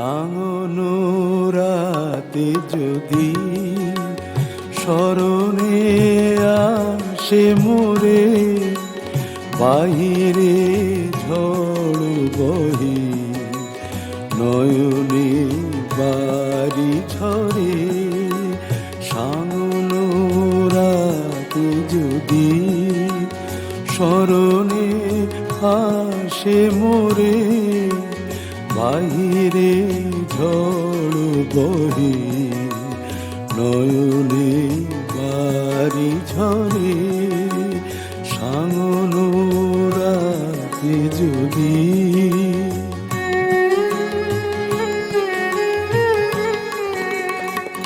সাঙনুরাতে যদি স্মরণে আসে মোরে, বাহিরে ঝড় বহি, নয়নে বাড়ি ঝরে। সাঙনুরাতে যদি স্মরণে আসে মোরে ঝড় বহে নয়নে বাড়ি ঝরে সাঙনোরাতে যদি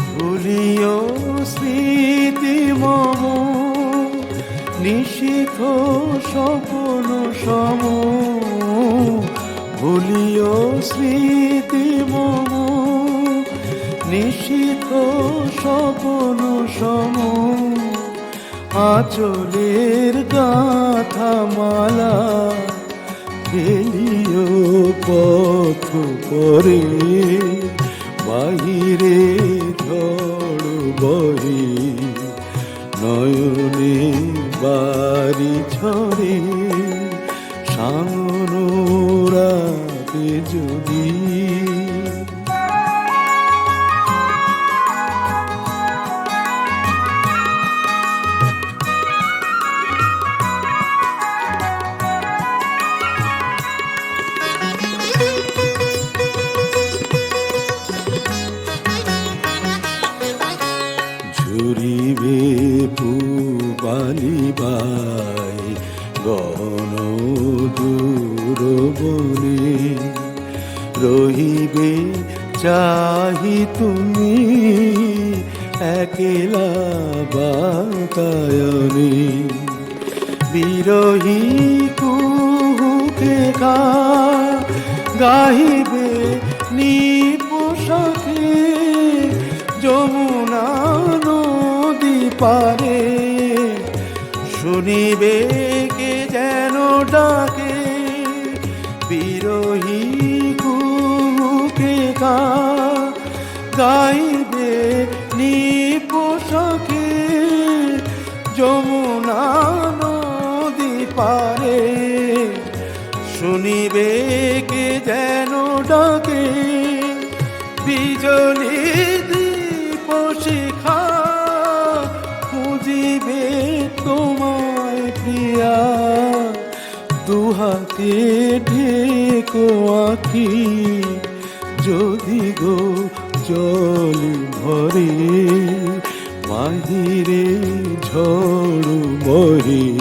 ভুলিও স্মৃতি মম নিশিথ স্বপন সম। ভুলিও স্মৃতি মম নিশিথ স্বপন সম। আচলের গাথা মালা ফেলিও পথ পরে, বাহিরে ঝড় বহে। নয়নে শুনিবে কে যেন ডাকে? বিরোহী কুকে গাইবে নিপোষকে? যমুনা নদী পারে শুনিবে ঢেকো আঁকি যদি গো জল ভরে বাহিরে ঝড় বহে।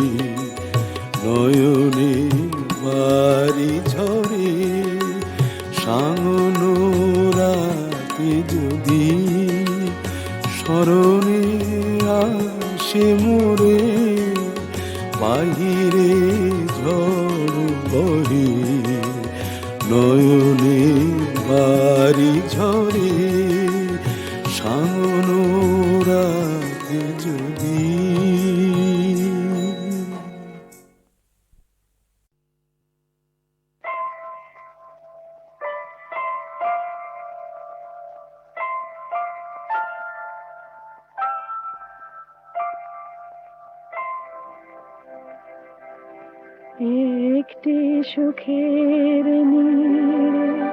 একটি সুখের নীড়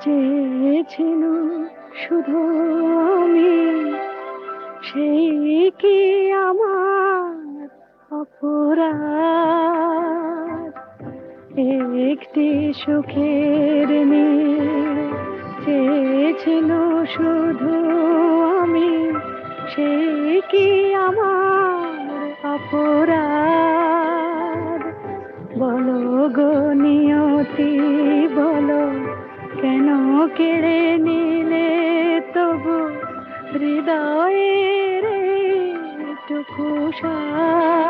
চেয়েছিল শুধু আমি। সেই কি আমার অপরাধ? একটি সুখের চেয়েছিল শুধু আমি, সে কি আমার অপরাধ? বলো গো নিয়তি, বলো কেন কেড়ে নিলে তবু হৃদয়ের টুকু সাদ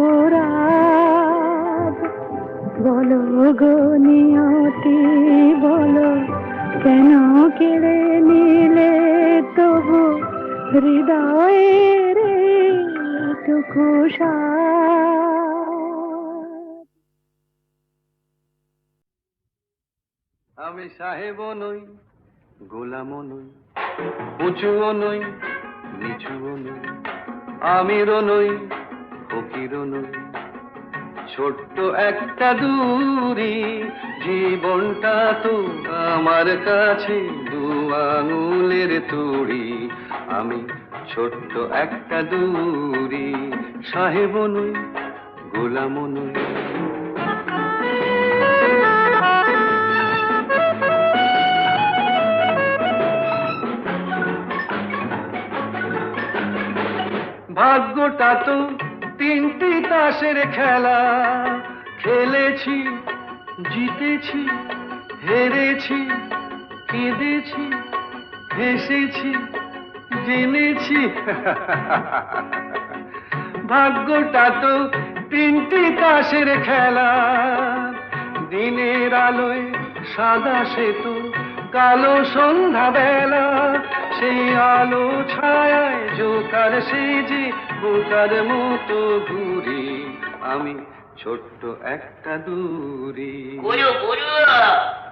অপরাধ। বলো গো নিয়তি, বলো কেন কেড়ে নিলে তবু হৃদয়ের টুকু আমি সাহেবও নই, গোলামও নই, উঁচুও নই, নিচুও নই, আমিরও নই নই ছোট্ট একটা দূরি জীবনটা তো আমার কাছে দু আঙুলের তুড়ি। আমি ছোট্ট একটা দূরি সাহেব নই গোলামও নই। ভাগ্যটা তো তিনটি তাসের খেলা খেলেছি, জিতেছি, হেরেছি, কেঁদেছি, হেসেছি, জেনেছি। ভাগ্যটা তো তিনটি তাসের খেলা। দিনের আলোয় সাদা সেতু, কালো সন্ধ্যা বেলা সেই আলো ছায়ায় জোকার সেজে বোকার মতো ঘুরি আমি ছোট্ট একটা দূরি।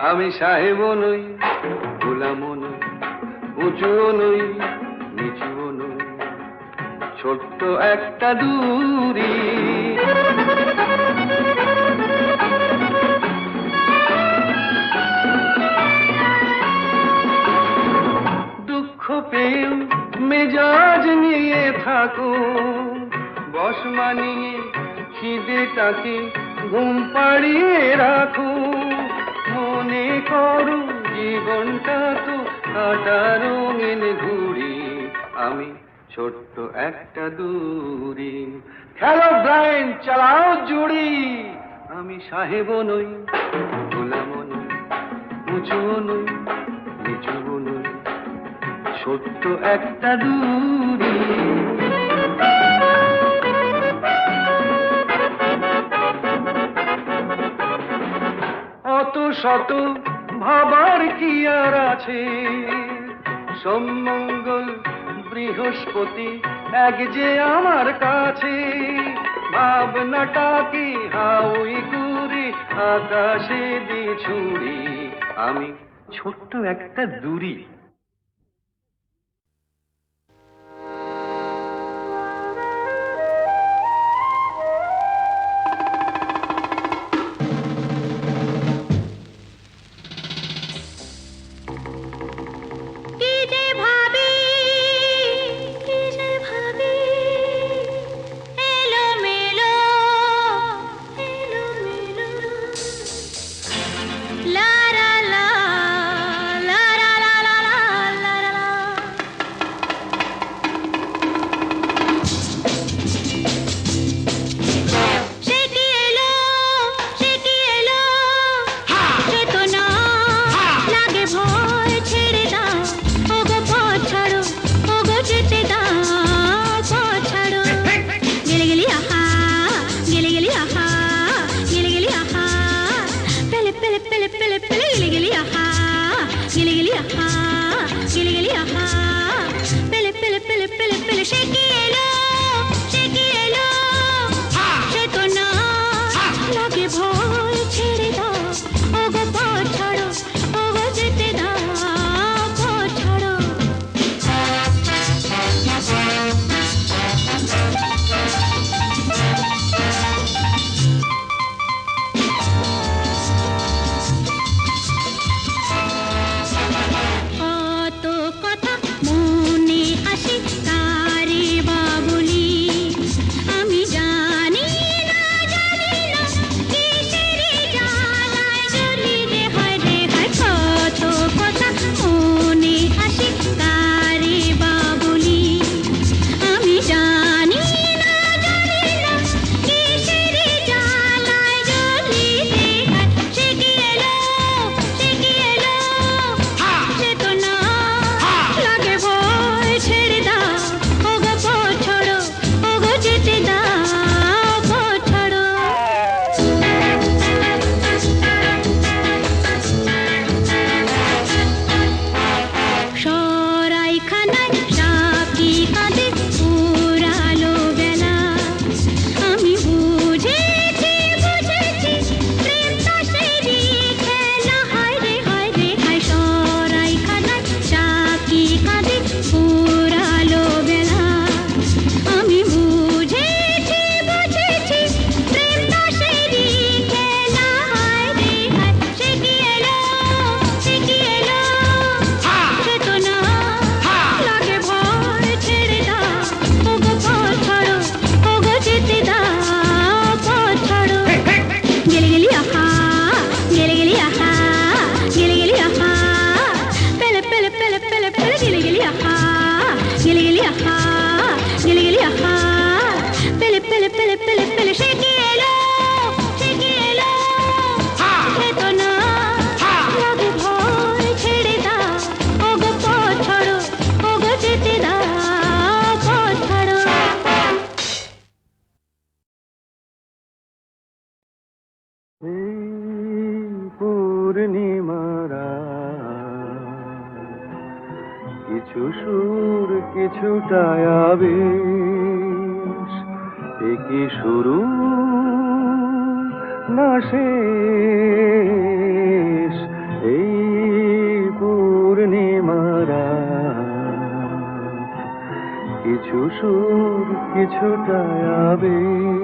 আমি সাহেব নই গোলাম নই উঁচুও নই নিচুও নই ছোট্ট একটা দূরি। থাকো বস মানিয়ে খিদেটাকে ঘুম পাড়িয়ে রাখো মনে করো জীবনটা তো কাটা রঙিন ঘুড়ি। আমি ছোট্ট একটা দূরি। খেলো ব্রাইন চালাও জুড়ি। আমি সাহেব নই গোলামও নই উঁচুও নই নিচুও নই। ছোট্ট একটা দূরি। শত ভাবার কি আর আছে? সোমঙ্গল বৃহস্পতি, এক যে আমার কাছে। ভাবনাটা কি? হাউই কুরি আকাশে দি ছুরি আমি ছোট্ট একটা দূরি। Yamaha. ছুটায় আবেশ। একি শুরু? না শেষ। এই পূর্ণিমারা কিছু সুর কিছুটা আবেশ।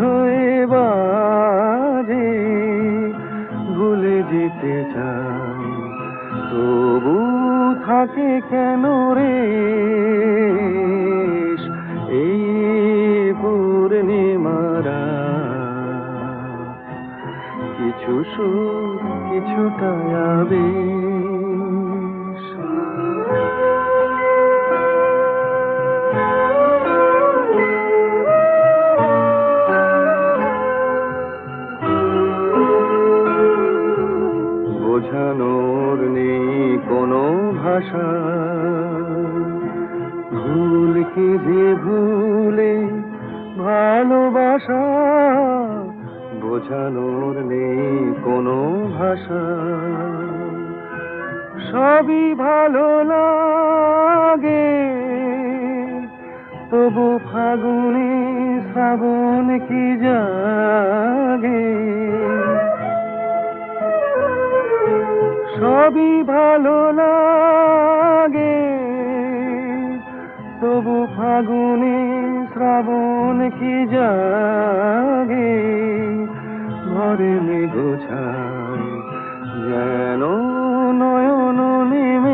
হয়ে বাজে ভুলে যেতে চাই। তবু থাকে কেন রে? এই পূর্ণিমারা কিছু সুখ কিছুটা আবেশ ভাষা। ভুলকে যে ভুলে ভালোবাসা বোঝানোর নেই কোনো ভাষা। সবই জাগে ঘরে মেঘোছায় যেন নয়ন নিমেষ,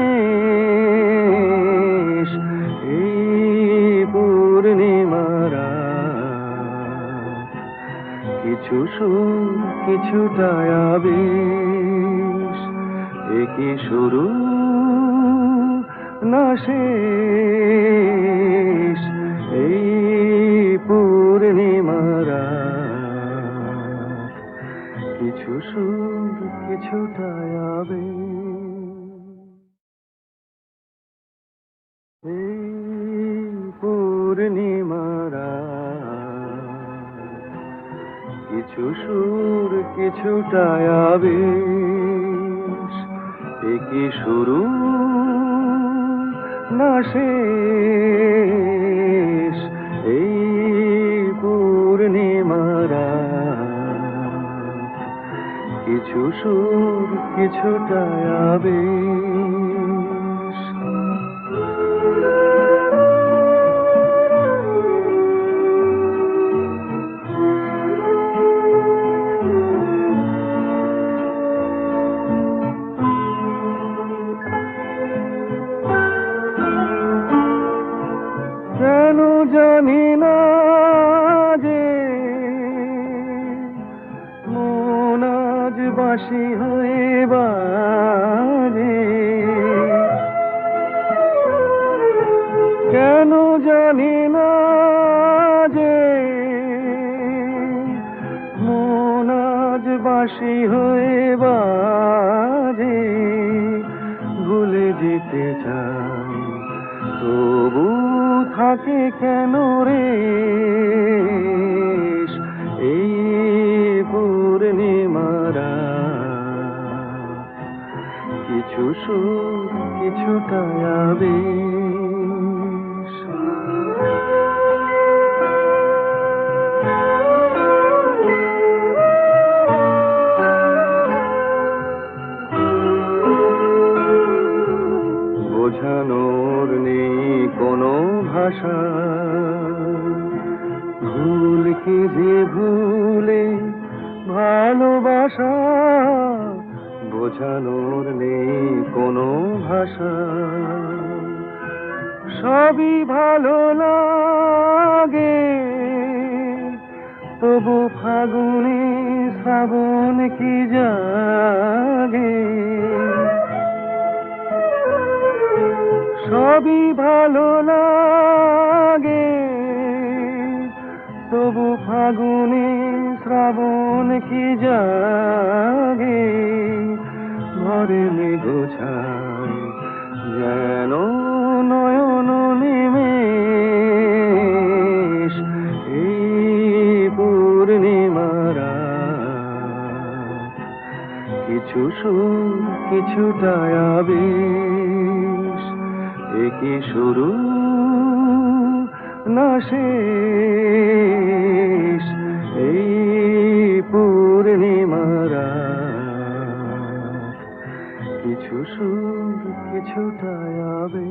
এই পূর্ণিমারা কিছু সুর কিছুটা আবেশ একই শুরু না শেষ, এই কিছুটা এই কিছু সুর কিছুটা আবেশ একই শুরু? না শেষ। এই কিছু সুর কিছুটা আবেশ যেতে চাই তবু থাকে কেন রে? এই পূর্ণিমারা কিছু সুখ কিছুটা আবেশ ভাষা ভুল কি যে ভুলে ভালোবাসা বোঝানোর নেই কোনো ভাষা। সবই ভালো মেঘোছায় যেন নয়ন নিমেষ এই পূর্ণিমারা। কিছু সুর কিছুটা আবেশ একই শুরু না শেষ। ছোটায়াবে